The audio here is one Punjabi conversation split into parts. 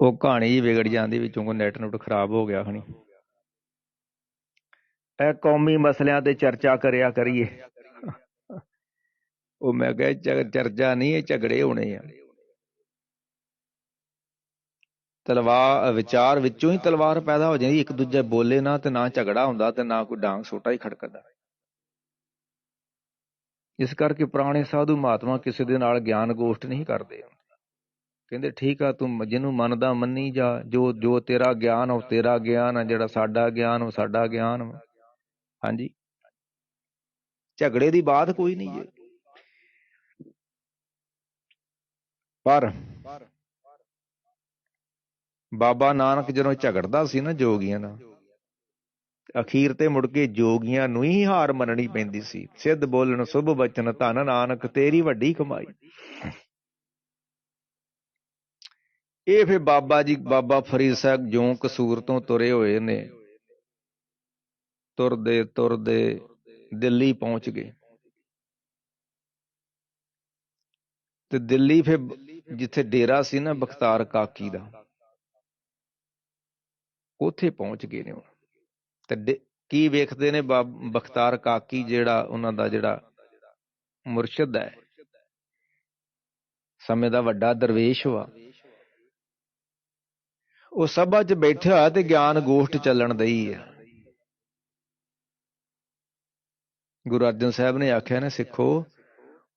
ਉਹ ਕਹਾਣੀ ਹੀ ਵਿਗੜ ਜਾਂਦੀ ਵਿੱਚੋਂ ਕੋ ਨੈਟ ਨੁੱਟ ਖਰਾਬ ਹੋ ਗਿਆ ਹਣੀ ਇਹ ਕੌਮੀ ਮਸਲਿਆਂ ਤੇ ਚਰਚਾ ਕਰਿਆ ਕਰੀਏ। ਉਹ ਮੈਂ ਕਿਹਾ ਚਰਚਾ ਨਹੀਂ, ਇਹ ਝਗੜੇ ਹੋਣੇ ਆ। ਤਲਵਾਰ, ਵਿਚਾਰ ਵਿੱਚੋਂ ਹੀ ਤਲਵਾਰ ਪੈਦਾ ਹੋ ਜਾਂਦੀ, ਇੱਕ ਦੂਜੇ ਬੋਲੇ ਨਾ ਤੇ ਨਾ ਝਗੜਾ ਹੁੰਦਾ ਤੇ ਨਾ ਕੋਈ ਡਾਂਗ ਛੋਟਾ ਹੀ ਖੜਕਦਾ। ਇਸ ਕਰਕੇ ਪੁਰਾਣੇ ਸਾਧੂ ਮਹਾਤਮਾ ਕਿਸੇ ਦੇ ਨਾਲ ਗਿਆਨ ਗੋਸ਼ਟ ਨਹੀਂ ਕਰਦੇ। ਕਹਿੰਦੇ, ਠੀਕ ਆ, ਤੂੰ ਜਿਹਨੂੰ ਮੰਨਦਾ ਮੰਨੀ ਜਾ, ਜੋ ਜੋ ਤੇਰਾ ਗਿਆਨ ਉਹ ਤੇਰਾ ਗਿਆਨ ਆ, ਜਿਹੜਾ ਸਾਡਾ ਗਿਆਨ ਉਹ ਸਾਡਾ ਗਿਆਨ ਹਾਂਜੀ। ਝਗੜੇ ਦੀ ਬਾਤ ਕੋਈ ਨਹੀਂ ਜੇ। ਪਰ ਬਾਬਾ ਨਾਨਕ ਜਦੋਂ ਝਗੜਦਾ ਸੀ ਨਾ ਜੋਗੀਆਂ ਨਾਲ, ਅਖੀਰ ਤੇ ਮੁੜ ਕੇ ਜੋਗੀਆਂ ਨੂੰ ਹੀ ਹਾਰ ਮੰਨਣੀ ਪੈਂਦੀ ਸੀ। ਸਿੱਧ ਬੋਲਣ, ਸੁਭ ਬਚਨ ਧਨ ਨਾਨਕ, ਤੇਰੀ ਵੱਡੀ ਕਮਾਈ। ਇਹ ਫਿਰ ਬਾਬਾ ਜੀ, ਬਾਬਾ ਫਰੀਦ ਸਾਹਿਬ ਜਿਉਂ ਕਸੂਰ ਤੋਂ ਤੁਰੇ ਹੋਏ ਨੇ, ਤੁਰਦੇ ਤੁਰਦੇ ਦਿੱਲੀ ਪਹੁੰਚ ਗਏ। ਤੇ ਦਿੱਲੀ ਫਿਰ ਜਿੱਥੇ ਡੇਰਾ ਸੀ ਨਾ ਬਖਤਾਰ ਕਾਕੀ ਦਾ, ਉਥੇ ਪਹੁੰਚ ਗਏ ਨੇ ਉਹ। ਤੇ ਕੀ ਵੇਖਦੇ ਨੇ ਬਾਬ- ਬਖਤਾਰ ਕਾਕੀ ਜਿਹੜਾ ਉਹਨਾਂ ਦਾ ਜਿਹੜਾ ਮੁਰਸ਼ਿਦ ਹੈ? ਸਮੇਂ ਦਾ ਵੱਡਾ ਦਰਵੇਸ਼ ਵਾ। ਉਹ ਸਭਾ 'ਚ ਬੈਠਿਆ ਤੇ ਗਿਆਨ ਗੋਸ਼ਟ ਚੱਲਣ ਦਈ ਹੈ ਗੁਰੂ ਅਰਜਨ ਸਾਹਿਬ ਨੇ ਆਖਿਆ ਨਾ, ਸਿੱਖੋ,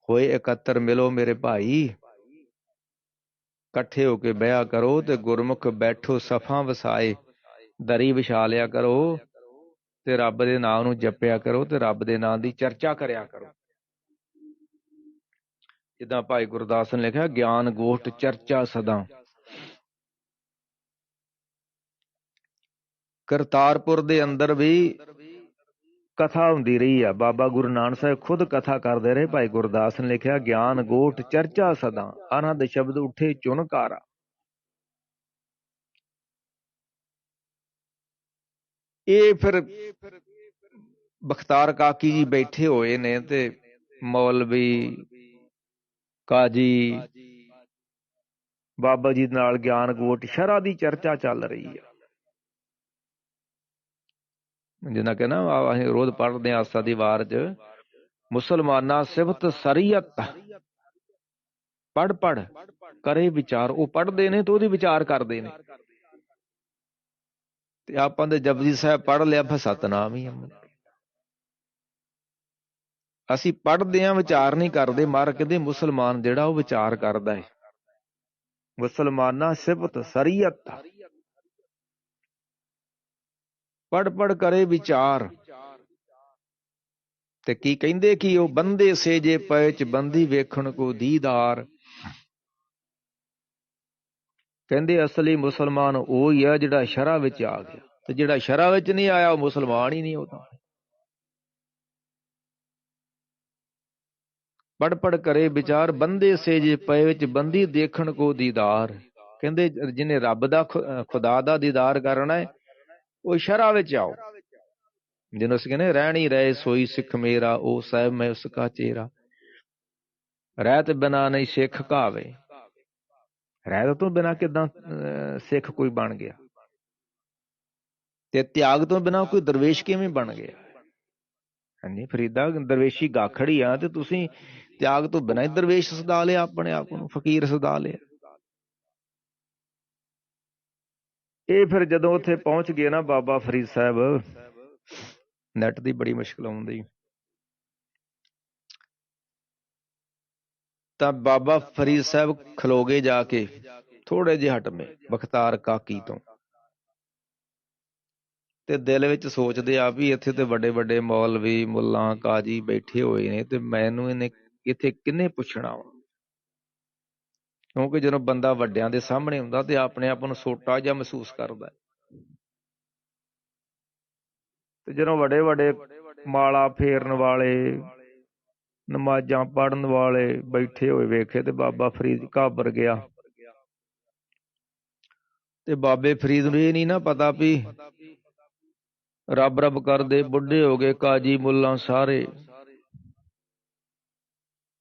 ਹੋਏ ਇਕੱਤਰ ਮਿਲੋ ਮੇਰੇ ਭਾਈ, ਇਕੱਠੇ ਹੋ ਕੇ ਬਿਆ ਕਰੋ ਤੇ ਗੁਰਮੁਖ ਬੈਠੋ, ਸਫਾਂ ਵਸਾਏ, ਦਰੀ ਵਿਛਾ ਲਿਆ ਕਰੋ ਤੇ ਰੱਬ ਦੇ ਨਾਮ ਨੂੰ ਜਪਿਆ ਕਰੋ ਤੇ ਰੱਬ ਦੇ ਨਾਮ ਦੀ ਚਰਚਾ ਕਰਿਆ ਕਰੋ। ਜਿੱਦਾਂ ਭਾਈ ਗੁਰਦਾਸ ਨੇ ਲਿਖਿਆ, ਗਿਆਨ ਗੋਸ਼ਟ ਚਰਚਾ ਸਦਾ। ਕਰਤਾਰਪੁਰ ਦੇ ਅੰਦਰ ਵੀ ਕਥਾ ਹੁੰਦੀ ਰਹੀ ਆ। ਬਾਬਾ ਗੁਰੂ ਨਾਨਕ ਸਾਹਿਬ ਖੁਦ ਕਥਾ ਕਰਦੇ ਰਹੇ। ਭਾਈ ਗੁਰਦਾਸ ਨੇ ਲਿਖਿਆ, ਗਿਆਨ ਗੋਟ ਚਰਚਾ ਸਦਾ, ਆਨੰਦ ਸ਼ਬਦ ਉਠੇ ਚੁਨਕਾਰਾ ਇਹ ਫਿਰ ਬਖਤਾਰ ਕਾਕੀ ਜੀ ਬੈਠੇ ਹੋਏ ਨੇ ਤੇ ਮੌਲਵੀ ਕਾਜੀ ਬਾਬਾ ਜੀ ਨਾਲ ਗਿਆਨ ਗੋਟ ਸ਼ਰਾ ਦੀ ਚਰਚਾ ਚੱਲ ਰਹੀ ਆ। ਜਿੰਨਾ ਕਿ ਨਾ ਆ- ਅਸੀਂ ਰੋਜ਼ ਪੜ੍ਹਦੇ ਆ ਆਸਾ ਦੀ ਵਾਰ ਚ, ਮੁਸਲਮਾਨਾਂ ਸਿਫਤ ਸਰੀਅਤ। ਪੜ ਪੜ ਕਰੇ ਵਿਚਾਰ, ਉਹ ਪੜ੍ਹਦੇ ਨੇ ਤੇ ਉਹਦੀ ਵਿਚਾਰ ਕਰਦੇ ਨੇ। ਤੇ ਆਪਾਂ ਦੇ ਜਪਜੀ ਸਾਹਿਬ ਪੜ੍ਹ ਲਿਆ, ਫਿਰ ਸਤਨਾਮ ਹੀ ਅਸੀਂ ਪੜਦੇ ਆ ਵਿਚਾਰ ਨਹੀਂ ਕਰਦੇ, ਮਾਰ ਕਹਿੰਦੇ ਮੁਸਲਮਾਨ ਜਿਹੜਾ ਉਹ ਵਿਚਾਰ ਕਰਦਾ ਹੈ ਮੁਸਲਮਾਨਾਂ ਸਿਫਤ ਸਰੀਅਤ। ਪੜ ਪੜ ਕਰੇ ਵਿਚਾਰ। ਤੇ ਕੀ ਕਹਿੰਦੇ ਕਿ ਉਹ ਬੰਦੇ ਸੇ ਜੇ ਪਏ ਚ ਬੰਦੀ ਵੇਖਣ ਕੋ ਦੀਦਾਰ। ਕਹਿੰਦੇ ਅਸਲੀ ਮੁਸਲਮਾਨ ਉਹ ਹੀ ਆ ਜਿਹੜਾ ਸ਼ਰਾ ਵਿੱਚ ਆ ਗਿਆ। ਤੇ ਜਿਹੜਾ ਸ਼ਰਾ ਵਿੱਚ ਨਹੀਂ ਆਇਆ, ਉਹ ਮੁਸਲਮਾਨ ਹੀ ਨਹੀਂ ਉਹ ਤਾਂ। ਪੜ ਪੜ ਕਰੇ ਵਿਚਾਰ, ਬੰਦੇ ਸੇ ਜੇ ਪਏ ਵਿੱਚ ਬੰਦੀ ਦੇਖਣ ਕੋ ਦੀਦਾਰ। ਕਹਿੰਦੇ ਜਿਹਨੇ ਰੱਬ ਦਾ ਖੁਦਾ ਦਾ ਦੀਦਾਰ ਕਰਨਾ ਹੈ ਉਹ ਸ਼ਰਾ ਵਿੱਚ ਆਓ। ਜਿਹਨੂੰ ਅਸੀਂ ਕਹਿੰਦੇ ਰਹਿਣੀ ਰਹੇ ਸੋਈ ਸਿੱਖ ਮੇਰਾ ਉਹ ਸਾਹਿਬ ਮੈਂ ਉਸ ਕਾ ਚੇਰਾ। ਰਹਿਤ ਬਿਨਾ ਨਹੀਂ ਸਿੱਖ ਕਾਵੇ। ਰਹਿਤ ਤੋਂ ਬਿਨਾ ਕਿਦਾਂ ਸਿੱਖ ਕੋਈ ਬਣ ਗਿਆ? ਤੇ ਤਿਆਗ ਤੋਂ ਬਿਨਾ ਕੋਈ ਦਰਵੇਸ਼ ਕਿਵੇਂ ਬਣ ਗਿਆ? ਹਾਂਜੀ ਫਰੀਦਾ ਦਰਵੇਸ਼ੀ ਗਾਖੜੀ ਆ ਤੇ ਤੁਸੀਂ ਤਿਆਗ ਤੋਂ ਬਿਨਾ ਹੀ ਦਰਵੇਸ਼ ਸਦਾ ਲਿਆ ਆਪਣੇ ਆਪ ਨੂੰ ਫਕੀਰ ਸਦਾ ਲਿਆ। ਇਹ ਫਿਰ ਜਦੋਂ ਉੱਥੇ ਪਹੁੰਚ ਗਏ ਨਾ ਬਾਬਾ ਫਰੀਦ ਸਾਹਿਬ ਨੈਟ ਦੀ ਬੜੀ ਮੁਸ਼ਕਲ ਆਉਂਦੀ। ਤਾਂ ਬਾਬਾ ਫਰੀਦ ਸਾਹਿਬ ਖਲੋਗੇ ਜਾ ਕੇ ਥੋੜੇ ਜਿਹੇ ਹਟਵੇਂ ਬਖਤਾਰ ਕਾਕੀ ਤੋਂ। ਤੇ ਦਿਲ ਵਿੱਚ ਸੋਚਦੇ ਆ ਵੀ ਇੱਥੇ ਤੇ ਵੱਡੇ ਵੱਡੇ ਮੌਲਵੀ ਮੁੱਲਾ ਕਾਜੀ ਬੈਠੇ ਹੋਏ ਨੇ ਤੇ ਮੈਨੂੰ ਇਹਨੇ ਇੱਥੇ ਕਿੰਨੇ ਪੁੱਛਣਾ ਵਾ। ਕਿਉਂਕਿ ਜਦੋਂ ਬੰਦਾ ਵੱਡਿਆਂ ਦੇ ਸਾਹਮਣੇ ਹੁੰਦਾ ਤੇ ਆਪਣੇ ਆਪ ਨੂੰ ਛੋਟਾ ਜਿਹਾ ਮਹਿਸੂਸ ਕਰਦਾ ਤੇ ਜਦੋਂ ਵੱਡੇ ਵੱਡੇ ਮਾਲਾ ਫੇਰਨ ਵਾਲੇ, ਨਮਾਜ਼ਾਂ ਪੜਨ ਵਾਲੇ ਬੈਠੇ ਹੋਏ ਵੇਖੇ ਤੇ ਬਾਬਾ ਫਰੀਦ ਘਾਬਰ ਗਿਆ। ਤੇ ਬਾਬੇ ਫਰੀਦ ਨੂੰ ਇਹ ਨਹੀਂ ਨਾ ਪਤਾ ਵੀ ਰੱਬ ਰੱਬ ਕਰਦੇ ਬੁੱਢੇ ਹੋ ਗਏ, ਕਾਜੀ ਮੁੱਲਾ ਸਾਰੇ।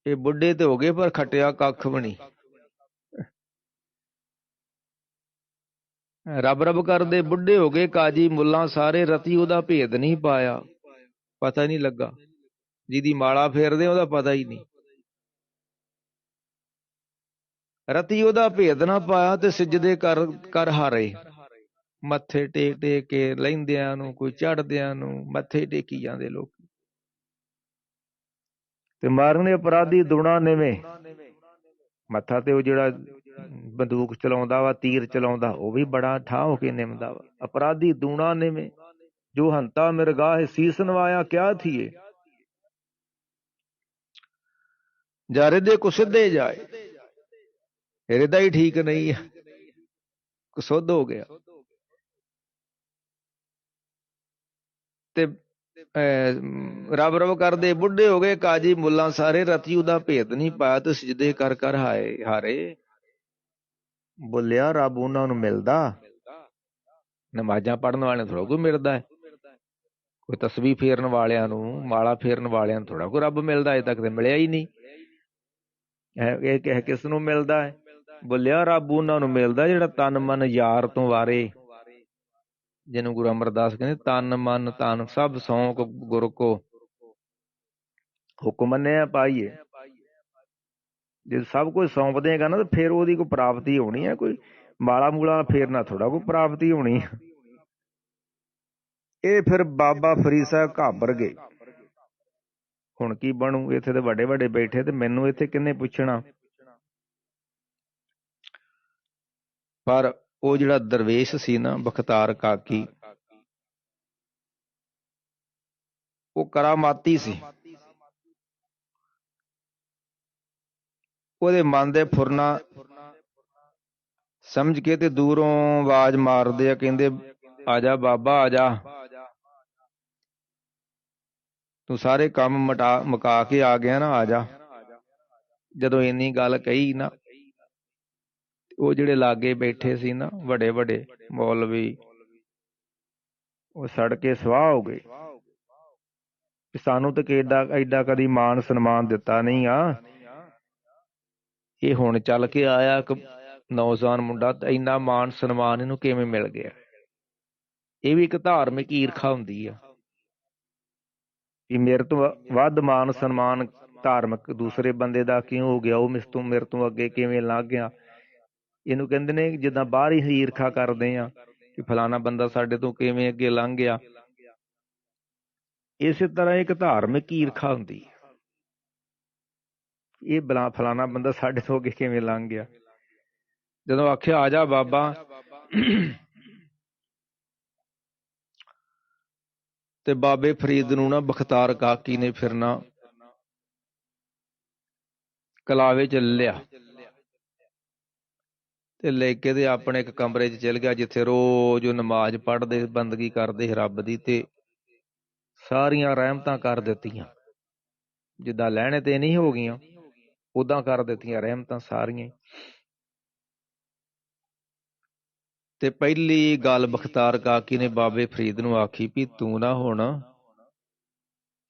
ਇਹ ਬੁੱਢੇ ਤੇ ਹੋ ਗਏ ਪਰ ਖਟਿਆ ਕੱਖ ਵੀ ਰੱਬ ਰੱਬ ਕਰਦੇ ਬੁੱਢੇ ਹੋ ਗਏ ਕਾਜੀ ਮੁੱਲਾਂ ਸਾਰੇ ਰਤੀ ਉਹਦਾ ਭੇਦ ਨਹੀਂ ਪਾਇਆ। ਪਤਾ ਨਹੀਂ ਲੱਗਾ। ਜਿਹਦੀ ਮਾਲਾ ਫੇਰਦੇ ਉਹਦਾ ਪਤਾ ਹੀ ਨਹੀਂ। ਰਤੀ ਉਹਦਾ ਭੇਦ ਨਾ ਪਾਇਆ ਤੇ ਸਿਜਦੇ ਕਰ ਕਰ ਹਾਰੇ। ਮੱਥੇ ਟੇਕ ਟੇਕ ਕੇ ਲੈਂਦਿਆਂ ਨੂੰ, ਕੋਈ ਚੜਦਿਆਂ ਨੂੰ, ਮੱਥੇ ਟੇਕੀ ਜਾਂਦੇ ਲੋਕ। ਤੇ ਮਾਰਨ ਅਪਰਾਧੀ ਦੁਣਾ ਨਿਵੇਂ। ਮੱਥਾ ਤੇ ਉਹ ਜਿਹੜਾ ਬੰਦੂਕ ਚਲਾਉਂਦਾ ਵਾ, ਤੀਰ ਚਲਾਉਂਦਾ, ਉਹ ਵੀ ਬੜਾ ਠਾ ਹੋ ਕੇ ਨਿਮਦਾ ਵਾ। ਅਪਰਾਧੀ ਦੂਣਾ ਨਿਵੇਂ, ਜੋ ਹੰਤਾ ਮਿਰਗਾਹ ਸੀਸ ਨਵਾਇਆ, ਕਿਆ ਥੀਏ? ਜਾਰੇ ਦੇ ਕੋ ਸਿੱਧੇ ਜਾਏ ਹਿਰਦਾ ਹੀ ਠੀਕ ਨਹੀਂ ਹੈ ਕੁਸੁੱਧ ਹੋ ਗਿਆ। ਤੇ ਰੱਬ ਰੱਬ ਕਰਦੇ, ਬੁੱਢੇ ਹੋ ਗਏ, ਕਾਜੀ ਮੁੱਲਾਂ ਸਾਰੇ ਰਤੀ ਉਹਦਾ ਭੇਦ ਨਹੀਂ ਪਾਇਆ, ਤੇ ਸਜਦੇ ਕਰ ਕਰ ਹਾਏ ਹਾਰੇ। ਬੋਲਿਆ, ਰੱਬ ਉਹਨਾਂ ਨੂੰ ਮਿਲਦਾ। ਨਮਾਜ਼ਾਂ ਪੜਨ ਵਾਲਿਆਂ ਥੋੜਾ ਕੋਈ ਮਿਲਦਾ ਹੈ। ਕੋਈ ਤਸਬੀਹ ਫੇਰਨ ਵਾਲਿਆਂ ਨੂੰ, ਮਾਲਾ ਫੇਰਨ ਵਾਲਿਆਂ ਨੂੰ ਥੋੜਾ ਕੋਈ ਰੱਬ ਮਿਲਦਾ, ਅਜੇ ਤੱਕ ਤੇ ਮਿਲਿਆ ਹੀ ਨਹੀਂ। ਇਹ ਇਹ ਕਿਸ ਨੂੰ ਮਿਲਦਾ ਹੈ? ਬੋਲਿਆ, ਰੱਬ ਉਹਨਾਂ ਨੂੰ ਮਿਲਦਾ ਜਿਹੜਾ ਤਨ, ਮਨ, ਯਾਰ ਤੋਂ ਵਾਰੇ। ਜਿਹਨੂੰ ਗੁਰੂ ਅਮਰਦਾਸ ਕਹਿੰਦੇ, ਤਨ, ਮਨ, ਤਨ, ਸਭ ਸੌਂਕ ਗੁਰ ਕੋ ਹੁਕਮ ਮੰਨਿਆ ਪਾਈਏ। ਜੇ ਸਭ ਕੁਝ ਸੌਂਪ ਦੇਗਾ ਨਾ, ਤਾਂ ਫਿਰ ਉਹਦੀ ਕੋਈ ਪ੍ਰਾਪਤੀ ਹੋਣੀ ਹੈ ਕੋਈ। ਮਾਲਾ ਮੂਲਾ ਫੇਰਨਾ ਥੋੜਾ ਕੋਈ ਪ੍ਰਾਪਤੀ ਹੋਣੀ। ਇਹ ਫਿਰ ਬਾਬਾ ਫਰੀਦ ਸਾਹਿਬ ਘਾਬਰ ਗਏ। ਹੁਣ ਕੀ ਬਣੂ? ਇੱਥੇ ਤੇ ਵੱਡੇ ਵੱਡੇ ਬੈਠੇ ਤੇ ਮੈਨੂੰ ਇੱਥੇ ਕਿੰਨੇ ਪੁੱਛਣਾ? ਪਰ ਉਹ ਜਿਹੜਾ ਦਰਵੇਸ਼ ਸੀ ਨਾ, ਬਖਤਾਰ ਕਾਕੀ, ਉਹ ਕਰਾਮਾਤੀ ਸੀ। ਉਹਦੇ ਮਨ ਦੇ ਫੁਰਨਾ ਸਮਝ ਕੇ ਤੇ ਦੂਰੋਂ ਆਵਾਜ਼ ਮਾਰਦੇ ਆ, ਕਹਿੰਦੇ, ਆ ਜਾ ਬਾਬਾ, ਆ ਜਾ। ਤੂੰ ਸਾਰੇ ਕੰਮ ਮਟਾ, ਮੁਕਾ ਕੇ ਆ ਗਿਆ ਨਾ, ਆ ਜਾ। ਜਦੋਂ ਇੰਨੀ ਗੱਲ ਕਹੀ ਨਾ ਉਹ ਜਿਹੜੇ ਲਾਗੇ ਬੈਠੇ ਸੀ ਨਾ ਵੱਡੇ ਵੱਡੇ ਮੌਲਵੀ, ਉਹ ਸੜ ਕੇ ਸਵਾਹ ਹੋ ਗਏ। ਸਾਨੂੰ ਤਾਂ ਕਿੱਡਾ, ਐਡਾ ਕਦੀ ਮਾਨ ਸਨਮਾਨ ਦਿੱਤਾ ਨਹੀਂ ਆ। ਇਹ ਹੁਣ ਚੱਲ ਕੇ ਆਇਆ ਇੱਕ ਨੌਜਵਾਨ ਮੁੰਡਾ ਤਾਂ ਇੰਨਾ ਮਾਣ ਸਨਮਾਨ ਇਹਨੂੰ ਕਿਵੇਂ ਮਿਲ ਗਿਆ? ਇਹ ਵੀ ਇੱਕ ਧਾਰਮਿਕ ਈਰਖਾ ਹੁੰਦੀ ਆ। ਕਿ ਮੇਰੇ ਤੋਂ ਵੱਧ ਮਾਨ ਸਨਮਾਨ ਧਾਰਮਿਕ ਦੂਸਰੇ ਬੰਦੇ ਦਾ ਕਿਉਂ ਹੋ ਗਿਆ? ਉਹ ਮਿਸ ਤੋਂ, ਮੇਰੇ ਤੋਂ ਅੱਗੇ ਕਿਵੇਂ ਲੰਘ ਗਿਆ? ਇਹਨੂੰ ਕਹਿੰਦੇ ਨੇ ਜਿੱਦਾਂ ਬਾਹਰ ਹੀ ਈਰਖਾ ਕਰਦੇ ਆ ਕਿ ਫਲਾਣਾ ਬੰਦਾ ਸਾਡੇ ਤੋਂ ਕਿਵੇਂ ਅੱਗੇ ਲੰਘ ਗਿਆ। ਇਸੇ ਤਰ੍ਹਾਂ ਇੱਕ ਧਾਰਮਿਕ ਈਰਖਾ ਹੁੰਦੀ ਹੈ ਇਹ ਬਲਾ, ਫਲਾਣਾ ਬੰਦਾ ਸਾਡੇ ਤੋਂ ਅੱਗੇ ਕਿਵੇਂ ਲੰਘ ਗਿਆ? ਜਦੋਂ ਆਖਿਆ, ਆ ਜਾ ਬਾਬਾ। ਤੇ ਬਾਬੇ ਫਰੀਦ ਨੂੰ ਨਾ ਬਖਤਾਰ ਕਾਕੀ ਨੇ ਫਿਰਨਾ ਕਲਾਵੇ ਚ ਲਿਆ। ਤੇ ਲੈ ਕੇ ਤੇ ਆਪਣੇ ਇੱਕ ਕਮਰੇ 'ਚ ਚਲ ਗਿਆ, ਜਿੱਥੇ ਰੋਜ਼ ਉਹ ਨਮਾਜ਼ ਪੜ੍ਹਦੇ, ਬੰਦਗੀ ਕਰਦੇ ਰੱਬ ਦੀ ਤੇ ਸਾਰੀਆਂ ਰਹਿਮਤਾਂ ਕਰ ਦਿੱਤੀਆਂ। ਜਿੱਦਾਂ ਲੈਣੇ ਤੇ ਨਹੀਂ ਹੋ ਗਈਆਂ। ਉਦਾਂ ਕਰ ਦਿੱਤੀਆਂ ਰਹਿਮਤਾਂ ਸਾਰੀਆਂ ਤੇ ਪਹਿਲੀ ਗੱਲ ਬਖਤਾਰ ਕਾਕੀ ਨੇ ਬਾਬੇ ਫਰੀਦ ਨੂੰ ਆਖੀ ਵੀ ਤੂੰ ਨਾ ਹੁਣ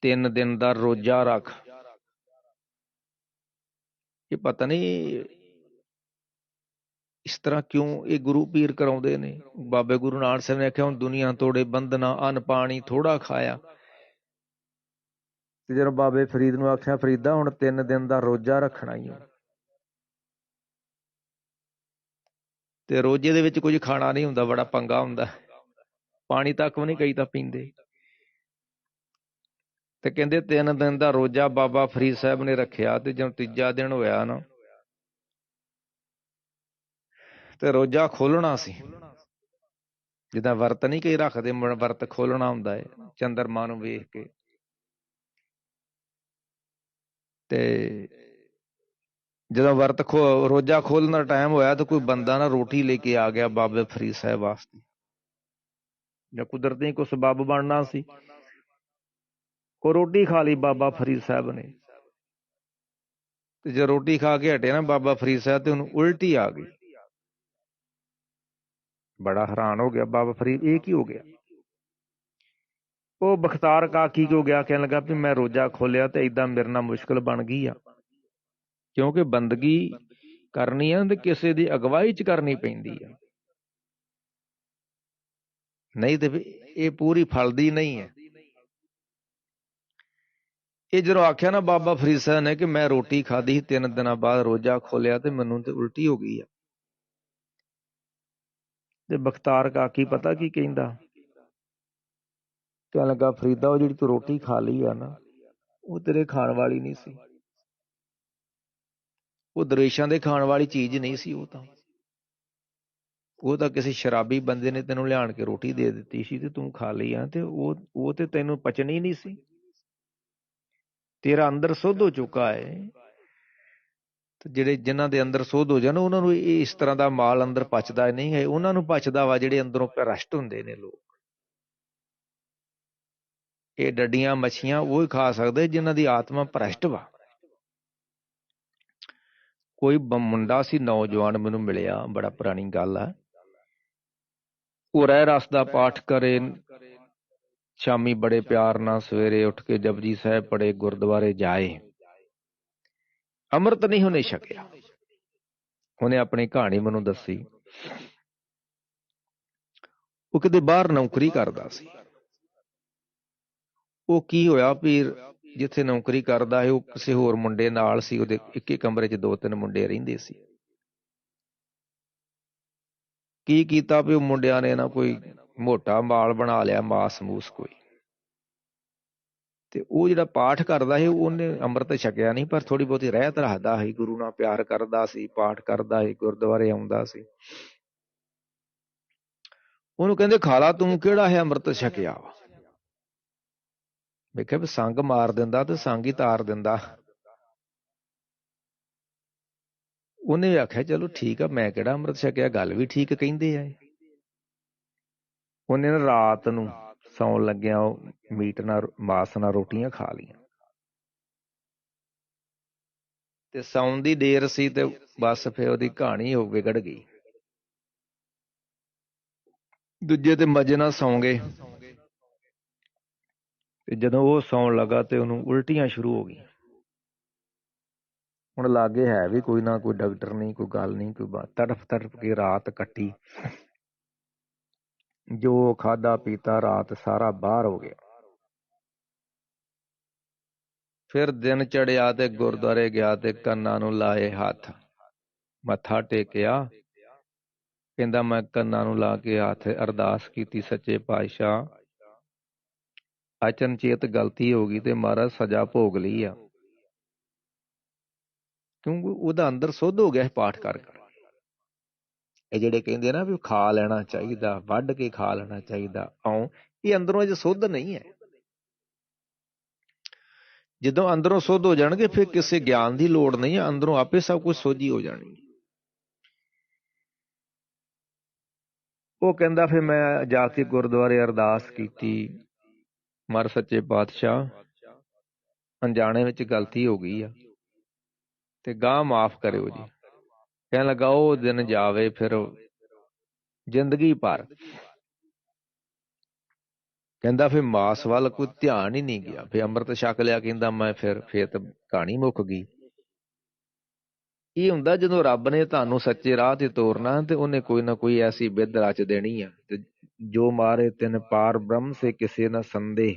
ਤਿੰਨ ਦਿਨ ਦਾ ਰੋਜ਼ਾ ਰੱਖ। ਇਹ ਪਤਾ ਨਹੀਂ ਇਸ ਤਰ੍ਹਾਂ ਕਿਉਂ ਇਹ ਗੁਰੂ ਪੀਰ ਕਰਾਉਂਦੇ ਨੇ? ਬਾਬੇ ਗੁਰੂ ਨਾਨਕ ਸਾਹਿਬ ਨੇ ਆਖਿਆ, ਹੁਣ ਦੁਨੀਆ ਤੋੜੇ ਬੰਦਨਾ ਅਨ ਪਾਣੀ ਥੋੜਾ ਖਾਇਆ। ਤੇ ਜਦੋਂ ਬਾਬੇ ਫਰੀਦ ਨੂੰ ਆਖਿਆ, ਫਰੀਦਾ, ਹੁਣ ਤਿੰਨ ਦਿਨ ਦਾ ਰੋਜ਼ਾ ਰੱਖਣਾ ਹੀ ਤੇ ਰੋਜ਼ੇ ਦੇ ਵਿੱਚ ਕੁਝ ਖਾਣਾ ਨਹੀਂ ਹੁੰਦਾ, ਬੜਾ ਪੰਗਾ ਹੁੰਦਾ। ਪਾਣੀ ਤੱਕ ਵੀ ਨਹੀਂ ਕਈ ਤਾਂ ਪੀਂਦੇ। ਤੇ ਕਹਿੰਦੇ ਤਿੰਨ ਦਿਨ ਦਾ ਰੋਜ਼ਾ ਬਾਬਾ ਫਰੀਦ ਸਾਹਿਬ ਨੇ ਰੱਖਿਆ ਤੇ ਜਦੋਂ ਤੀਜਾ ਦਿਨ ਹੋਇਆ ਨਾ, ਤੇ ਰੋਜ਼ਾ ਖੋਲਣਾ ਸੀ। ਜਿੱਦਾਂ ਵਰਤ ਨਹੀਂ ਕਈ ਰੱਖਦੇ, ਵਰਤ ਖੋਲਣਾ ਹੁੰਦਾ ਹੈ ਚੰਦਰਮਾ ਨੂੰ ਵੇਖ ਕੇ। ਤੇ ਜਦੋਂ ਵਰਤ ਖੋ, ਰੋਜ਼ਾ ਖੋਲਣ ਦਾ ਟਾਈਮ ਹੋਇਆ ਤਾਂ ਕੋਈ ਬੰਦਾ ਨਾ ਰੋਟੀ ਲੈ ਕੇ ਆ ਗਿਆ ਬਾਬੇ ਫਰੀਦ ਸਾਹਿਬ ਵਾਸਤੇ। ਜਾਂ ਕੁਦਰਤੀ ਕੋ ਸਬਬ ਬਣਨਾ ਸੀ। ਕੋ ਰੋਟੀ ਖਾ ਲਈ ਬਾਬਾ ਫਰੀਦ ਸਾਹਿਬ ਨੇ। ਤੇ ਜੇ ਰੋਟੀ ਖਾ ਕੇ ਹਟੇ ਨਾ ਬਾਬਾ ਫਰੀਦ ਸਾਹਿਬ ਤੇ ਉਹਨੂੰ ਉਲਟੀ ਆ ਗਈ। ਬੜਾ ਹੈਰਾਨ ਹੋ ਗਿਆ ਬਾਬਾ ਫਰੀਦ, ਇਹ ਕੀ ਹੋ ਗਿਆ? ਉਹ ਬਖਤਾਰ ਕਾਕੀ ਕੋ ਗਿਆ? ਕਹਿਣ ਲੱਗਾ ਵੀ ਮੈਂ ਰੋਜ਼ਾ ਖੋਲਿਆ ਤੇ ਇਦਾਂ ਮੇਰੇ ਨਾਲ ਮੁਸ਼ਕਲ ਬਣ ਗਈ ਆ। ਕਿਉਂਕਿ ਬੰਦਗੀ ਕਰਨੀ ਆ ਤੇ ਕਿਸੇ ਦੀ ਅਗਵਾਈ ਚ ਕਰਨੀ ਪੈਂਦੀ ਆ। ਨਹੀਂ ਤੇ ਇਹ ਪੂਰੀ ਫਲਦੀ ਨਹੀਂ ਹੈ। ਇਹ ਜਦੋਂ ਆਖਿਆ ਨਾ ਬਾਬਾ ਫਰੀਦ ਸਾਹਿਬ ਨੇ ਕਿ ਮੈਂ ਰੋਟੀ ਖਾਧੀ ਤਿੰਨ ਦਿਨਾਂ ਬਾਅਦ ਰੋਜ਼ਾ ਖੋਲਿਆ ਤੇ ਮੈਨੂੰ ਤੇ ਉਲਟੀ ਹੋ ਗਈ ਆ। ਤੇ ਬਖਤਾਰ ਕਾਕੀ ਪਤਾ ਕੀ ਕਹਿੰਦਾ? ਕਹਿਣ ਲੱਗਾ? ਫਰੀਦਾ ਉਹ ਜਿਹੜੀ ਤੂੰ ਰੋਟੀ ਖਾ ਲਈ ਆ ਨਾ, ਉਹ ਤੇਰੇ ਖਾਣ ਵਾਲੀ ਨਹੀਂ ਸੀ। ਉਹ ਦਰਵੇਸ਼ਾਂ ਦੇ ਖਾਣ ਵਾਲੀ ਚੀਜ਼ ਨਹੀਂ ਸੀ ਉਹ ਤਾਂ। ਉਹ ਤਾਂ ਕਿਸੇ ਸ਼ਰਾਬੀ ਬੰਦੇ ਨੇ ਤੈਨੂੰ ਲਿਆਣ ਕੇ ਰੋਟੀ ਦੇ ਦਿੱਤੀ ਸੀ ਤੇ ਤੂੰ ਖਾ ਲਈ ਆ ਤੇ ਉਹ ਉਹ ਤੇ ਤੈਨੂੰ ਪਚਣੀ ਨਹੀਂ ਸੀ। ਤੇਰਾ ਅੰਦਰ ਸੁੱਧ ਹੋ ਚੁੱਕਾ ਹੈ ਤੇ ਜਿਹੜੇ ਜਿਨ੍ਹਾਂ ਦੇ ਅੰਦਰ ਸੁੱਧ ਹੋ ਜਾਣ, ਉਹਨਾਂ ਨੂੰ ਇਹ ਇਸ ਤਰ੍ਹਾਂ ਦਾ ਮਾਲ ਅੰਦਰ ਪਚਦਾ ਨਹੀਂ ਹੈ। ਉਹਨਾਂ ਨੂੰ ਪਚਦਾ ਵਾ ਜਿਹੜੇ ਅੰਦਰੋਂ ਭ੍ਰਸ਼ਟ ਹੁੰਦੇ ਨੇ ਲੋਕ। ਇਹ ਡੱਡੀਆਂ, ਮੱਛੀਆਂ ਉਹ ਹੀ ਖਾ ਸਕਦੇ ਜਿਨ੍ਹਾਂ ਦੀ ਆਤਮਾ ਭ੍ਰਸ਼ਟ ਵਾ। ਕੋਈ ਮੁੰਡਾ ਸੀ, ਨੌਜਵਾਨ ਮੈਨੂੰ ਮਿਲਿਆ, ਬੜਾ ਪੁਰਾਣੀ ਗੱਲ ਆ। ਉਹ ਰਹਿ ਰਸ ਦਾ ਪਾਠ ਕਰੇ, ਸ਼ਾਮੀ ਬੜੇ ਪਿਆਰ ਨਾਲ ਸਵੇਰੇ ਉੱਠ ਕੇ ਜਪਜੀ ਸਾਹਿਬ ਪੜੇ ਗੁਰਦੁਆਰੇ ਜਾਏ। ਅੰਮ੍ਰਿਤ ਨਹੀਂ ਹੋਣੇ ਛਕਿਆ। ਉਹਨੇ ਆਪਣੀ ਕਹਾਣੀ ਮੈਨੂੰ ਦੱਸੀ। ਉਹ ਕਿਤੇ ਬਾਹਰ ਨੌਕਰੀ ਕਰਦਾ ਸੀ। ਉਹ ਕੀ ਹੋਇਆ ਵੀ ਜਿੱਥੇ ਨੌਕਰੀ ਕਰਦਾ ਹੈ ਉਹ ਕਿਸੇ ਹੋਰ ਮੁੰਡੇ ਨਾਲ ਸੀ, ਉਹਦੇ ਇੱਕੇ ਕਮਰੇ 'ਚ ਦੋ ਤਿੰਨ ਮੁੰਡੇ ਰਹਿੰਦੇ ਸੀ। ਕੀ ਕੀਤਾ ਵੀ ਉਹ ਮੁੰਡਿਆਂ ਨੇ ਨਾ ਕੋਈ ਮੋਟਾ ਮਾਲ ਬਣਾ ਲਿਆ, ਮਾਸ ਮੂਸ ਕੋਈ। ਤੇ ਉਹ ਜਿਹੜਾ ਪਾਠ ਕਰਦਾ ਸੀ, ਉਹਨੇ ਅੰਮ੍ਰਿਤ ਛਕਿਆ ਨਹੀਂ, ਪਰ ਥੋੜੀ ਬਹੁਤੀ ਰਹਿਤ ਰੱਖਦਾ ਸੀ, ਗੁਰੂ ਨਾਲ ਪਿਆਰ ਕਰਦਾ ਸੀ, ਪਾਠ ਕਰਦਾ ਸੀ, ਗੁਰਦੁਆਰੇ ਆਉਂਦਾ ਸੀ। ਉਹਨੂੰ ਕਹਿੰਦੇ, ਖਾਲਾ, ਤੂੰ ਕਿਹੜਾ ਹੈ ਅੰਮ੍ਰਿਤ ਛਕਿਆ ਵਾ? ਵੇਖਿਆ ਵੀ ਸੰਗ ਮਾਰ ਦਿੰਦਾ ਤੇ ਸੰਗ ਹੀ ਤਾਰ ਦਿੰਦਾ। ਉਹਨੇ ਆਖਿਆ, ਚਲੋ ਠੀਕ ਆ, ਮੈਂ ਕਿਹੜਾ ਅੰਮ੍ਰਿਤ ਛਕਿਆ? ਗੱਲ ਵੀ ਠੀਕ ਕਹਿੰਦੇ ਆ ਉਹਨੇ ਰਾਤ ਨੂੰ ਸੌਣ ਲੱਗਿਆ ਉਹ ਮੀਟ ਨਾਲ, ਮਾਸ ਨਾਲ ਰੋਟੀਆਂ ਖਾ ਲੀਆਂ ਤੇ ਸੌਣ ਦੀ ਦੇਰ ਸੀ ਤੇ ਬਸ ਫੇ ਉਹਦੀ ਕਹਾਣੀ ਹੋ ਵਿਗੜ ਗਈ। ਦੂਜੇ ਤੇ ਮਜੇ ਨਾਲ ਸੌਂ ਗਏ। ਤੇ ਜਦੋਂ ਉਹ ਸੌਣ ਲੱਗਾ ਤੇ ਉਹਨੂੰ ਉਲਟੀਆਂ ਸ਼ੁਰੂ ਹੋ ਗਈਆਂ। ਹੁਣ ਲਾਗੇ ਹੈ ਵੀ ਕੋਈ ਨਾ ਕੋਈ ਡਾਕਟਰ ਨਹੀਂ, ਕੋਈ ਗੱਲ ਨਹੀਂ, ਕੋਈ ਬਾਤ। ਤੜਫ ਤੜਫ ਕੇ ਰਾਤ ਕੱਟੀ। ਜੋ ਖਾਦਾ ਪੀਤਾ ਰਾਤ ਸਾਰਾ ਬਾਹਰ ਹੋ ਗਿਆ। ਫਿਰ ਦਿਨ ਚੜਿਆ ਤੇ ਗੁਰਦੁਆਰੇ ਗਿਆ ਤੇ ਕੰਨਾਂ ਨੂੰ ਲਾਏ ਹੱਥ। ਮੱਥਾ ਟੇਕਿਆ। ਕਹਿੰਦਾ, ਮੈਂ ਕੰਨਾਂ ਨੂੰ ਲਾ ਕੇ ਹੱਥ ਅਰਦਾਸ ਕੀਤੀ, ਸੱਚੇ ਪਾਤਸ਼ਾਹ ਅਚਨਚੇਤ ਗਲਤੀ ਹੋ ਗਈ ਤੇ ਮਹਾਰਾਜ ਸਜ਼ਾ ਭੋਗ ਲਈ ਆ। ਕਿਉਂਕਿ ਉਹਦਾ ਅੰਦਰ ਸੁੱਧ ਹੋ ਗਿਆ ਪਾਠ ਕਰ ਕਰ। ਇਹ ਜਿਹੜੇ ਕਹਿੰਦੇ ਨਾ ਵੀ ਖਾ ਲੈਣਾ ਚਾਹੀਦਾ, ਵੱਢ ਕੇ ਖਾ ਲੈਣਾ ਚਾਹੀਦਾ, ਆਉ, ਇਹ ਅੰਦਰੋਂ ਅਜੇ ਸੁੱਧ ਨਹੀਂ ਹੈ। ਜਦੋਂ ਅੰਦਰੋਂ ਸੁੱਧ ਹੋ ਜਾਣਗੇ, ਫਿਰ ਕਿਸੇ ਗਿਆਨ ਦੀ ਲੋੜ ਨਹੀਂ ਹੈ, ਅੰਦਰੋਂ ਆਪੇ ਸਭ ਕੁਝ ਸੋਝੀ ਹੋ ਜਾਣੀ ਉਹ ਕਹਿੰਦਾ, ਫਿਰ ਮੈਂ ਜਾ ਕੇ ਗੁਰਦੁਆਰੇ ਅਰਦਾਸ ਕੀਤੀ। ਮਰ ਸੱਚੇ ਪਾਤਸ਼ਾਹ, ਅਣਜਾਣੇ ਵਿੱਚ ਗਲਤੀ ਹੋ ਗਈ ਆ। ਤੇ ਗਾਂ ਮਾਫ ਕਰਿਓ ਜੀ। ਕਹਿਣ ਲੱਗਾ ਉਹ ਦਿਨ ਜਾਵੇ ਫਿਰ ਜ਼ਿੰਦਗੀ ਭਰ। ਕਹਿੰਦਾ ਫਿਰ ਮਾਸ ਵੱਲ ਕੋਈ ਧਿਆਨ ਹੀ ਨਹੀਂ ਗਿਆ। ਫਿਰ ਅੰਮ੍ਰਿਤ ਛਕ ਲਿਆ ਕਹਿੰਦਾ ਮੈਂ ਫਿਰ, ਫੇਰ ਤਾਂ ਕਹਾਣੀ ਮੁੱਕ ਗਈ। ਇਹ ਹੁੰਦਾ ਜਦੋਂ ਰੱਬ ਨੇ ਤੁਹਾਨੂੰ ਸੱਚੇ ਰਾਹ ਤੇ ਤੋਰਨਾ ਤੇ ਉਹਨੇ ਕੋਈ ਨਾ ਕੋਈ ਐਸੀ ਬਿੱਦ ਰਚ ਦੇਣੀ ਆ। ਤੇ ਜੋ ਮਾਰੇ ਤਿੰਨ ਪਾਰ ਬ੍ਰਹਮ ਸੇ ਕਿਸੇ ਨਾ ਸੰਦੇ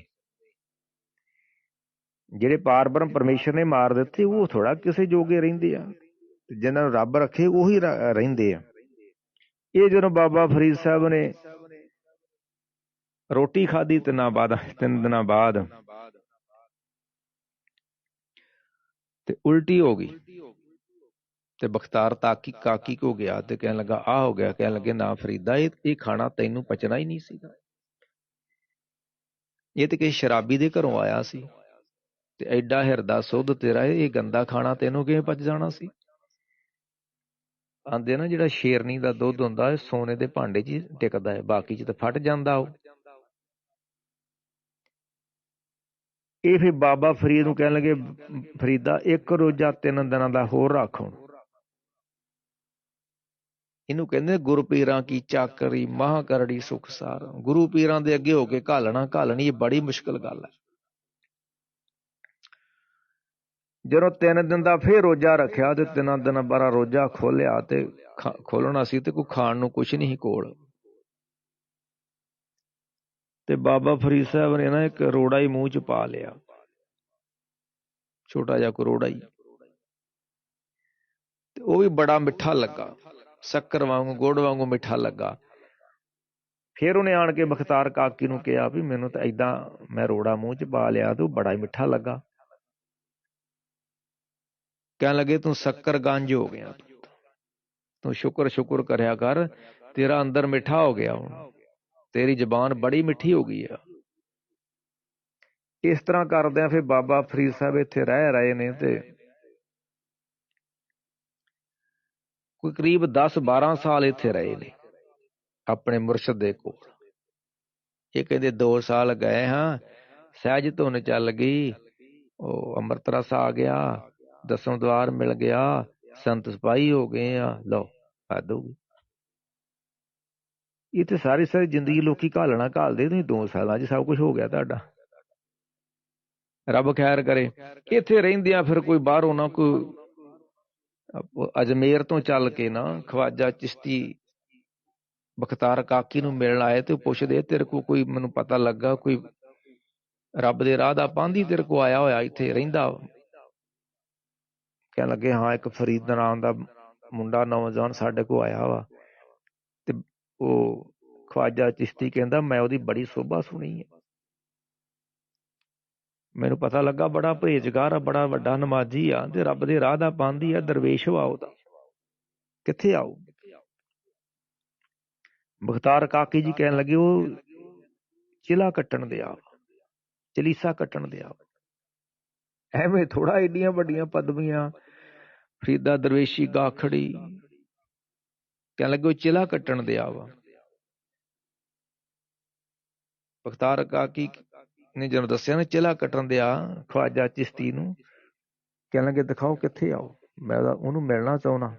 ਜਿਹੜੇ ਪਾਰ ਬ੍ਰਹਮ ਪਰਮੇਸ਼ਰ ਨੇ ਮਾਰ ਦਿੱਤੇ ਉਹ ਥੋੜਾ ਕਿਸੇ ਜੋਗੇ ਰਹਿੰਦੇ ਆ ਤੇ ਜਿਨ੍ਹਾਂ ਨੂੰ ਰੱਬ ਰੱਖੇ ਉਹੀ ਰਹਿੰਦੇ ਆ ਇਹ ਜਦੋਂ ਬਾਬਾ ਫਰੀਦ ਸਾਹਿਬ ਨੇ ਰੋਟੀ ਖਾਧੀ ਤਿੰਨਾਂ ਬਾਅਦ ਤਿੰਨ ਦਿਨਾਂ ਬਾਅਦ ਤੇ ਉਲਟੀ ਹੋ ਗਈ ਤੇ ਬਖਤਾਰ ਤਾਕੀ ਕਾਕੀ ਕੋ ਗਿਆ ਤੇ ਕਹਿਣ ਲੱਗਾ, ਆ ਹੋ ਗਿਆ। ਕਹਿਣ ਲੱਗੇ, ਨਾ ਫਰੀਦਾ, ਇਹ ਇਹ ਖਾਣਾ ਤੈਨੂੰ ਪਚਣਾ ਹੀ ਨਹੀਂ ਸੀਗਾ। ਇਹ ਤੇ ਕਿਸੇ ਸ਼ਰਾਬੀ ਦੇ ਘਰੋਂ ਆਇਆ ਸੀ ਤੇ ਐਡਾ ਹਿਰਦਾ ਸੁੱਧ ਤੇਰਾ, ਇਹ ਗੰਦਾ ਖਾਣਾ ਤੈਨੂੰ ਕਿਵੇਂ ਪਚ ਜਾਣਾ ਸੀ? ਆਂਦੇ ਨਾ, ਜਿਹੜਾ ਸ਼ੇਰਨੀ ਦਾ ਦੁੱਧ ਹੁੰਦਾ ਹੈ ਸੋਨੇ ਦੇ ਭਾਂਡੇ 'ਚ ਟਿਕਦਾ ਹੈ, ਬਾਕੀ 'ਚ ਤਾਂ ਫਟ ਜਾਂਦਾ ਉਹ। ਇਹ ਫਿਰ ਬਾਬਾ ਫਰੀਦ ਨੂੰ ਕਹਿਣ ਲੱਗੇ, ਫਰੀਦਾ, ਇੱਕ ਰੋਜ਼ਾ ਤਿੰਨ ਦਿਨਾਂ ਦਾ ਹੋਰ ਰੱਖ ਹੁਣ। ਇਹਨੂੰ ਕਹਿੰਦੇ ਗੁਰ ਪੀਰਾਂ ਕੀ ਚਾਕਰੀ, ਮਹਾ ਕਰੜੀ ਸੁਖਸਾਰ ਗੁਰੂ ਪੀਰਾਂ ਦੇ ਅੱਗੇ ਹੋ ਕੇ ਘਾਲਣਾ, ਘਾਲਣੀ ਇਹ ਬੜੀ ਮੁਸ਼ਕਲ ਗੱਲ ਹੈ। ਜਦੋਂ ਤਿੰਨ ਦਿਨ ਦਾ ਫੇਰ ਰੋਜ਼ਾ ਰੱਖਿਆ ਤੇ ਤਿੰਨਾਂ ਦਿਨਾਂ ਬਾਰਾ ਰੋਜ਼ਾ ਖੋਲਿਆ ਤੇ ਖੋਲਣਾ ਸੀ ਤੇ ਕੋਈ ਖਾਣ ਨੂੰ ਕੁਝ ਨਹੀਂ ਕੋਲ। ਤੇ ਬਾਬਾ ਫਰੀਦ ਸਾਹਿਬ ਨੇ ਨਾ ਇੱਕ ਰੋੜਾ ਹੀ ਮੂੰਹ ਚ ਪਾ ਲਿਆ। ਛੋਟਾ ਜਿਹਾ ਕਰੋੜਾ ਹੀ। ਤੇ ਉਹ ਵੀ ਬੜਾ ਮਿੱਠਾ ਲੱਗਾ। ਸ਼ੱਕਰ ਵਾਂਗੂ, ਗੁੜ ਵਾਂਗੂ ਮਿੱਠਾ ਲੱਗਾ। ਫਿਰ ਉਹਨੇ ਆਣ ਕੇ ਬਖਤਾਰ ਕਾਕੀ ਨੂੰ ਕਿਹਾ ਵੀ ਮੈਨੂੰ ਤਾਂ ਐਦਾਂ ਮੈਂ ਰੋੜਾ ਮੂੰਹ ਚ ਪਾ ਲਿਆ, ਤੂੰ ਬੜਾ ਹੀ ਮਿੱਠਾ ਲੱਗਾ। ਕਹਿਣ ਲੱਗੇ, ਤੂੰ ਸ਼ੱਕਰ ਗੰਜ ਹੋ ਗਿਆ ਤੂੰ ਸ਼ੁਕਰ ਸ਼ੁਕਰ ਕਰਿਆ ਕਰ, ਤੇਰਾ ਅੰਦਰ ਮਿੱਠਾ ਹੋ ਗਿਆ ਹੁਣ। ਤੇਰੀ ਜ਼ਬਾਨ ਬੜੀ ਮਿੱਠੀ ਹੋ ਗਈ ਆ। ਇਸ ਤਰ੍ਹਾਂ ਕਰਦਿਆਂ ਫਿਰ ਬਾਬਾ ਫਰੀਦ ਸਾਹਿਬ ਇੱਥੇ ਰਹਿ ਰਹੇ ਨੇ ਤੇ ਕੋਈ ਕਰੀਬ 10 12 ਸਾਲ ਇੱਥੇ ਰਹੇ ਨੇ, ਆਪਣੇ ਮੁਰਸ਼ਦ ਦੇ ਕੋਲ। ਇਹ ਕਹਿੰਦੇ 2 ਸਾਲ ਗਏ ਹਾਂ, ਸਹਿਜ ਧੁਨ ਚੱਲ ਗਈ, ਉਹ ਅੰਮ੍ਰਿਤ ਰਸ ਆ ਗਿਆ, ਦਸਮ ਦਵਾਰ ਮਿਲ ਗਿਆ, ਸੰਤ ਸਿਪਾਹੀ ਹੋ ਗਏ ਆ ਲਓ, ਹੱਦ ਹੋ ਗਈ। ਇਹ ਤੇ ਸਾਰੀ ਸਾਰੀ ਜ਼ਿੰਦਗੀ ਲੋਕੀ ਘਾਲਣਾ ਘਾਲਦੇ, ਤੁਸੀਂ 2 ਸਾਲਾਂ 'ਚ ਸਭ ਕੁਝ ਹੋ ਗਿਆ ਤੁਹਾਡਾ। ਰੱਬ ਖੈਰ ਕਰੇ, ਇੱਥੇ ਰਹਿੰਦਿਆਂ ਫਿਰ ਕੋਈ ਬਾਹਰੋਂ ਨਾ ਕੋਈ ਅਜਮੇਰ ਤੋਂ ਚੱਲ ਕੇ ਨਾ ਖਵਾਜਾ ਚਿਸ਼ਤੀ ਬਖਤਾਰ ਕਾਕੀ ਨੂੰ ਮਿਲਣ ਆਏ ਤੇ ਪੁੱਛਦੇ, ਤੇਰੇ ਕੋ ਕੋਈ ਮੈਨੂੰ ਪਤਾ ਲੱਗਾ ਕੋਈ ਰੱਬ ਦੇ ਰਾਹ ਦਾ ਪਾਂਦੀ ਤੇਰੇ ਕੋ ਆਇਆ ਹੋਇਆ, ਇੱਥੇ ਰਹਿੰਦਾ ਕਹਿਣ ਲੱਗੇ, ਹਾਂ, ਇੱਕ ਫਰੀਦ ਨਾਮ ਦਾ ਮੁੰਡਾ ਨੌਜਵਾਨ ਸਾਡੇ ਕੋ ਆਇਆ ਵਾ। ਤੇ ਉਹ ਖਵਾਜਾ ਚਿਸ਼ਤੀ ਕਹਿੰਦਾ, ਮੈਂ ਉਹਦੀ ਬੜੀ ਸੋਭਾ ਸੁਣੀ ਹੈ। ਮੈਨੂੰ ਪਤਾ ਲੱਗਾ ਬੜਾ ਭੇਜਗਾਰ ਆ, ਬੜਾ ਵੱਡਾ ਨਮਾਜ਼ੀ ਆ ਤੇ ਰੱਬ ਦੇ ਰਾਹ ਦਾ ਪਾਂਦੀ ਆ, ਦਰਵੇਸ਼ ਵਾ ਉਹਦਾ ਕਿੱਥੇ ਆਉ ਬਖਤਾਰ ਕਾਕੀ ਜੀ ਕਹਿਣ ਲੱਗੇ, ਉਹ ਚਿਲਾ ਕੱਟਣ ਦੇ ਆ ਚਲੀਸਾ ਕੱਟਣ ਦੇ ਆ ਐਵੇਂ ਥੋੜਾ ਏਡੀਆਂ ਵੱਡੀਆਂ ਪਦਵੀਆਂ, ਫਰੀਦਾ, ਦਰਵੇਸ਼ੀ, ਗਾਖੜੀ। ਕਹਿਣ ਲੱਗੇ, ਉਹ ਚਿਲਾ ਕੱਟਣ ਦੇ ਆ। ਵਾ ਬਖਤਾਰ ਕਾਕੀ ਨੇ ਜਦੋਂ ਦੱਸਿਆ ਨਾ ਚਿਲਾ ਕੱਟਣ ਦਿਆ ਆ ਖਵਾਜਾ ਚਿਸ਼ਤੀ ਨੂੰ, ਕਹਿਣ ਲੱਗੇ, ਦਿਖਾਓ ਕਿੱਥੇ ਆਓ ਮੈਂ ਉਹਨੂੰ ਮਿਲਣਾ ਚਾਹੁੰਦਾ।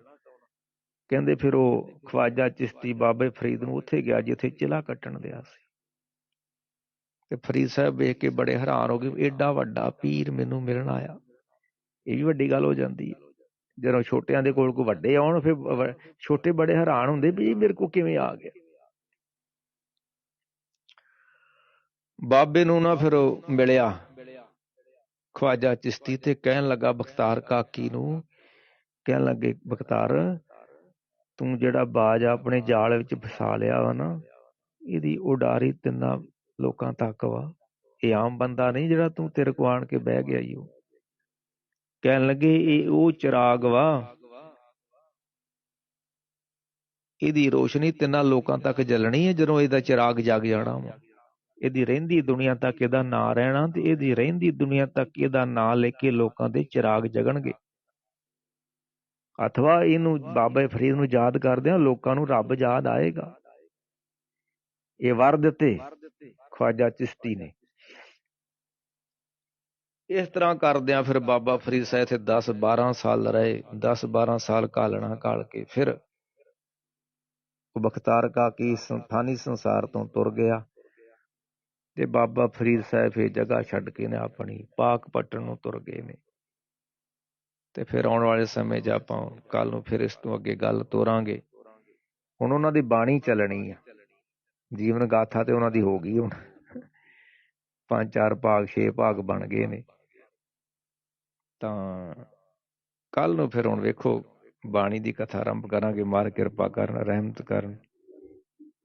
ਕਹਿੰਦੇ ਫਿਰ ਉਹ ਖਵਾਜਾ ਚਿਸ਼ਤੀ ਬਾਬੇ ਫਰੀਦ ਨੂੰ ਉੱਥੇ ਗਿਆ, ਜਿੱਥੇ ਚਿਲਾ ਕੱਟਣ ਦਿਆ ਸੀ। ਤੇ ਫਰੀਦ ਸਾਹਿਬ ਵੇਖ ਕੇ ਬੜੇ ਹੈਰਾਨ ਹੋ ਗਏ, ਏਡਾ ਵੱਡਾ ਪੀਰ ਮੈਨੂੰ ਮਿਲਣ ਆਇਆ। ਇਹ ਵੀ ਵੱਡੀ ਗੱਲ ਹੋ ਜਾਂਦੀ ਹੈ। ਜਦੋਂ ਛੋਟਿਆਂ ਦੇ ਕੋਲ ਕੋ ਵੱਡੇ ਆਉਣ, ਫਿਰ ਛੋਟੇ ਬੜੇ ਹੈਰਾਨ ਹੁੰਦੇ ਵੀ ਇਹ ਮੇਰੇ ਕੋ ਕਿਵੇਂ ਆ ਗਿਆ। ਬਾਬੇ ਨੂੰ ਨਾ ਫਿਰ ਮਿਲਿਆ। ਖਵਾਜਾ ਚਿਸ਼ਤੀ ਤੇ ਕਹਿਣ ਲੱਗਾ, ਬਖਤਾਰ ਕਾਕੀ ਨੂੰ। ਕਹਿਣ ਲੱਗੇ, ਬਖਤਾਰ, ਤੂੰ ਜਿਹੜਾ ਬਾਜ ਆਪਣੇ ਜਾਲ ਵਿੱਚ ਫਸਾ ਲਿਆ ਵਾ ਨਾ, ਇਹਦੀ ਉਡਾਰੀ ਤਿੰਨਾਂ ਲੋਕਾਂ ਤੱਕ ਵਾ। ਇਹ ਆਮ ਬੰਦਾ ਨਹੀਂ ਜਿਹੜਾ ਤੂੰ ਤੇਰੇ ਕੋ ਆਣ ਕੇ ਬਹਿ ਗਿਆ ਈ ਉਹ ਕਹਿਣ ਲੱਗੇ, ਇਹ ਉਹ ਚਿਰਾਗ ਵਾ। ਇਹਦੀ ਰੋਸ਼ਨੀ ਤਿੰਨਾਂ ਲੋਕਾਂ ਤੱਕ ਜਲਣੀ ਹੈ ਜਦੋਂ ਇਹਦਾ ਚਿਰਾਗ ਜਗ ਜਾਣਾ ਵਾ। ਇਹਦੀ ਰਹਿੰਦੀ ਦੁਨੀਆ ਤੱਕ ਇਹਦਾ ਨਾਂ ਰਹਿਣਾ ਤੇ ਇਹਦੀ ਰਹਿੰਦੀ ਦੁਨੀਆ ਤੱਕ ਇਹਦਾ ਨਾਂ ਲੈ ਕੇ ਲੋਕਾਂ ਦੇ ਚਿਰਾਗ ਜਗਣਗੇ। ਅਥਵਾ ਇਹਨੂੰ ਬਾਬਾ ਫਰੀਦ ਨੂੰ ਯਾਦ ਕਰਦੇ ਆ ਲੋਕਾਂ ਨੂੰ ਰੱਬ ਯਾਦ ਆਏਗਾ। ਇਹ ਵਰ ਦਿੱਤੇ ਖਵਾਜਾ ਚਿਸ਼ਤੀ ਨੇ। ਇਸ ਤਰ੍ਹਾਂ ਕਰਦਿਆਂ ਫਿਰ ਬਾਬਾ ਫਰੀਦ ਸਾਹਿਬ ਇੱਥੇ 10 12 ਸਾਲ ਰਹੇ 10 12 ਸਾਲ ਕਾਲਣਾ ਕਾਲ ਕੇ ਫਿਰ ਉਹ ਬਖਤਾਰ ਕਾ ਕੀ ਸੰਥਾਨੀ ਸੰਸਾਰ ਤੋਂ ਤੁਰ ਗਿਆ। ਤੇ ਬਾਬਾ ਫਰੀਦ ਸਾਹਿਬ ਇਹ ਜਗ੍ਹਾ ਛੱਡ ਕੇ ਨੇ ਆਪਣੀ ਪਾਕ ਪਟਨ ਨੂੰ ਤੁਰ ਗਏ ਨੇ। ਤੇ ਫਿਰ ਆਉਣ ਵਾਲੇ ਸਮੇਂ 'ਚ ਆਪਾਂ ਕੱਲ ਨੂੰ ਫਿਰ ਇਸ ਤੋਂ ਅੱਗੇ ਗੱਲ ਤੋਰਾਂਗੇ। ਹੁਣ ਉਹਨਾਂ ਦੀ ਬਾਣੀ ਚੱਲਣੀ ਆ। ਜੀਵਨ ਗਾਥਾ ਤੇ ਉਹਨਾਂ ਦੀ ਹੋ ਗਈ ਹੁਣ। ਪੰਜ ਚਾਰ ਭਾਗ, ਛੇ ਭਾਗ ਬਣ ਗਏ ਨੇ। ਤਾਂ ਕੱਲ ਨੂੰ ਫਿਰ ਹੁਣ ਵੇਖੋ, ਬਾਣੀ ਦੀ ਕਥਾ ਆਰੰਭ ਕਰਾਂਗੇ। ਮਾਰ ਕਿਰਪਾ ਕਰਨ, ਰਹਿਮਤ ਕਰਨ।